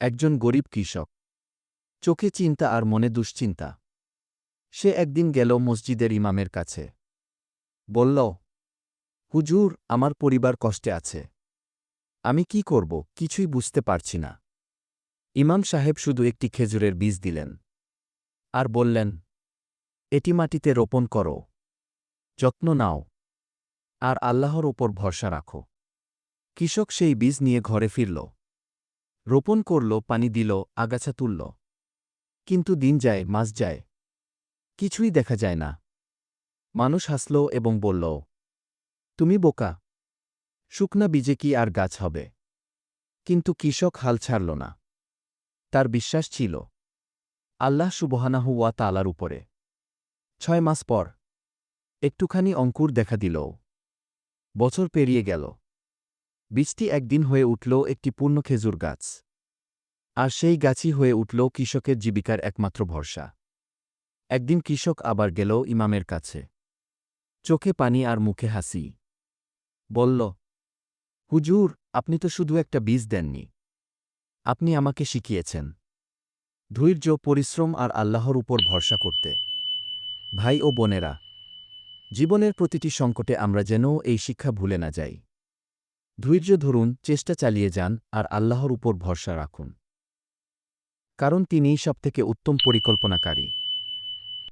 একজন গরিব কৃষক। চোখে চিন্তা আর মনে দুশ্চিন্তা। সে একদিন গেল মসজিদের ইমামের কাছে। বলল, হুজুর, আমার পরিবার কষ্টে আছে। আমি কি করব, কিছুই বুঝতে পারছি না। ইমাম সাহেব শুধু একটি খেজুরের বীজ দিলেন। আর বললেন, এটি মাটিতে রোপণ করো। যত্ন নাও। আর আল্লাহর ওপর ভরসা রাখো। কৃষক সেই বীজ নিয়ে ঘরে ফিরল। রোপণ করল, পানি দিল, আগাছা তুলল। কিন্তু দিন যায়, মাস যায়। কিছুই দেখা যায় না। মানুষ হাসল এবং বলল, তুমি বোকা। শুকনা বীজে কি আর গাছ হবে? কিন্তু কৃষক হাল ছাড়ল না। তার বিশ্বাস ছিল, আল্লাহ সুবহানাহু ওয়া তালার উপরে। ছয় মাস পর, একটুখানি অঙ্কুর দেখা দিল। বছর পেরিয়ে গেল। বীজটি একদিন হয়ে উঠল একটি পূর্ণ খেজুর গাছ। আর সেই গাছই হয়ে উঠল কৃষকের জীবিকার একমাত্র ভরসা। একদিন কৃষক আবার গেল ইমামের কাছে। চোখে পানি আর মুখে হাসি। বলল, হুজুর, আপনি তো শুধু একটা বীজ দেননি। আপনি আমাকে শিখিয়েছেন। ধৈর্য, পরিশ্রম আর আল্লাহর উপর ভরসা করতে। ভাই ও বোনেরা, জীবনের প্রতিটি সংকটে আমরা যেন এই শিক্ষা ভুলে না যাই। ধৈর্য ধরুন, চেষ্টা চালিয়ে যান আর আল্লাহর উপর ভরসা রাখুন। কারণ তিনিই সবথেকে উত্তম পরিকল্পনাকারী।